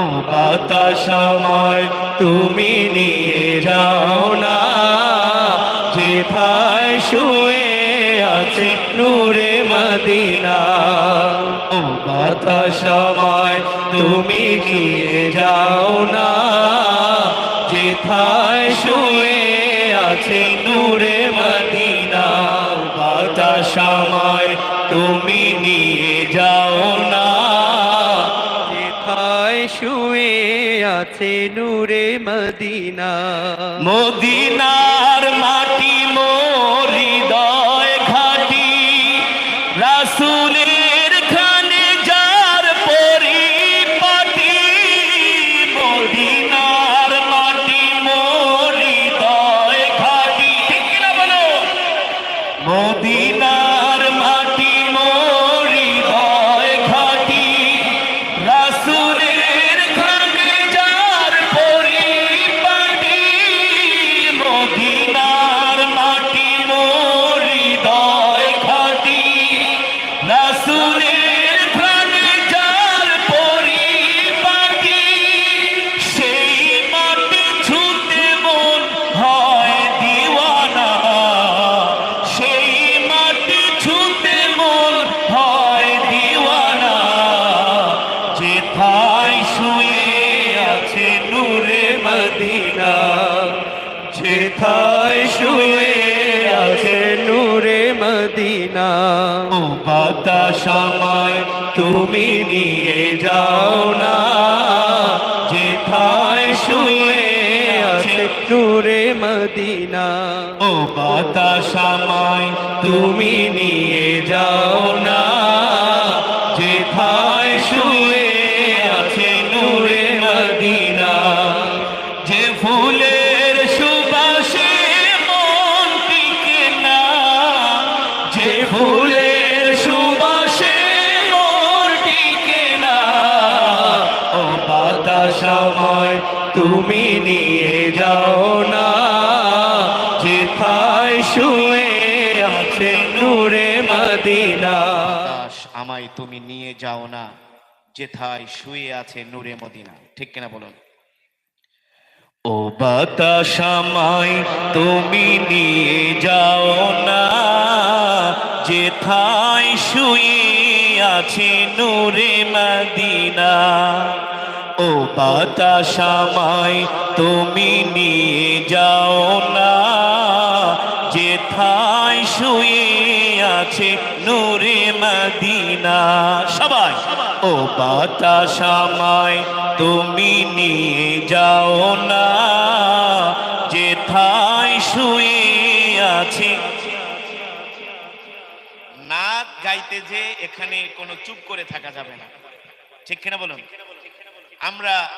ও বাতাসময় তুমি নিয়ে যাও না। যেথায় শুয়ে আছে নূরে মদিনা ও বাতাসময় তুমি নিয়ে যাও না। যেথায় শুয়ে আছে নূরে মদিনা বাতাসময় শুয়ে আছে নূরে মদিনা। মদিনার মাটি মোর যেথায় শুয়ে আছে নূরে মদিনা? যেথায় শুয়ে আছে নূরে মদিনা? ও বাতাসময় তুমি নিয়ে যাও না। যেথায় শুয়ে আছে নূরে মদিনা? ও বাতাসময় তুমি তুমি নিয়ে যাও না। যেথায় শুয়ে আছে নূরে মদিনা। আমায় তুমি নিয়ে যাও না। যেথায় শুয়ে আছে নূরে মদিনা। ঠিক কিনা বলুন। ও বাতাসামাই তুমি নিয়ে যাও না। যেথায় শুয়ে আছে নূরে মদিনা। ও বাতাসামাই তুমি নিয়ে যাও না। যেথায় শুয়ে আছে নূরে মদিনা। সবাই। ও বাতাসামাই তুমি নিয়ে যাও না। যেথায় শুয়ে আছে নাচ গাইতে যে এখানে কোনো চুপ করে থাকা যাবে না। ঠিক কিনা বলুন? আমরা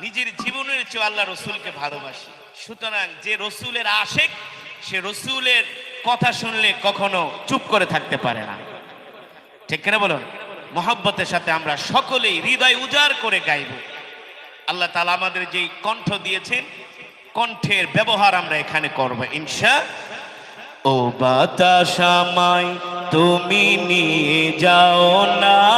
নিজের জীবনের চেয়ে আল্লাহ রসুলকে ভালোবাসি। সুতরাং যে রসুলের আশেক, সে রসুলের কথা শুনলে কখনো চুপ করে থাকতে পারে না। ঠিক কিনা বলুন? মহব্বতের সাথে আমরা সকলেই হৃদয় উজাড় করে গাইব। আল্লাহ তালা আমাদের যেই কণ্ঠ দিয়েছেন, কণ্ঠের ব্যবহার আমরা এখানে করব, ইনশা। ও বাতাসামাই তুমি নিয়ে যাও না।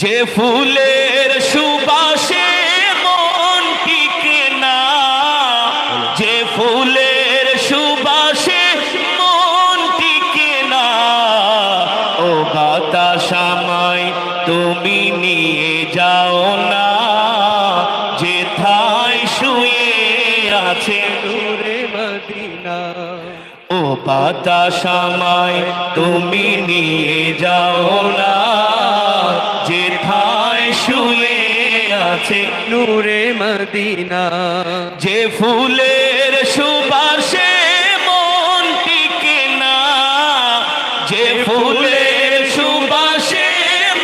যে ফুলের সুবাসে মন টিকে না, যে ফুলের সুবাসে মন টিকে না, ও বাতাসামাই তুমি নিয়ে যাও না যে থাই শুয়ে আছে নূরে মদিনা। ও বাতাসামাই তুমি নিয়ে যাও না আছে নূরে মদিনা। যে ফুলের সুবাসে মন টিকে না যে ফুলের সুবাসে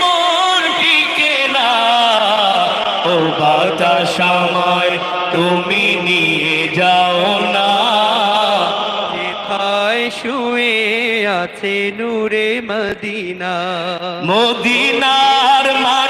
মন টিকে না ও বাতাসময় তুমি নিয়ে যাও না। শুয়ে আছে নূরে মদিনা। মদিনার মাটি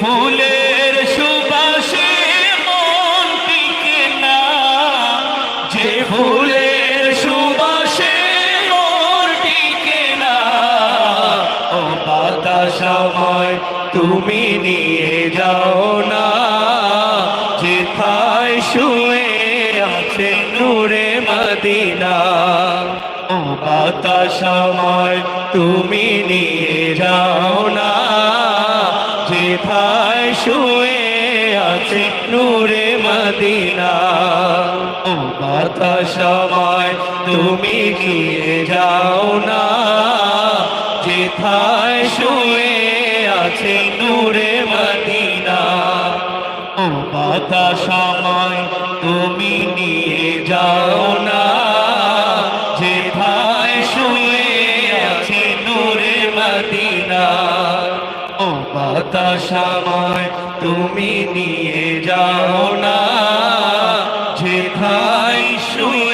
ফুলের সুবাসে মন টিকে না। যে ফুলের সুবাসে মন টিকে না। ও বাতাসময় তুমি নিয়ে যাও না। যেথায় শুয়ে আছে নূরে মদিনা। ও বাতাসময় তুমি নিয়ে যাও না। বাতাসময় তুমি নিয়ে যাও না। যেথায় শুয়ে আছে নূরে মদিনা। ও বাতাসময় তুমি নিয়ে যাও না। যেথায় শুয়ে আছে নূরে মদিনা। ও বাতাসময় তুমি নিয়ে যাও না। কোথায় শুয়ে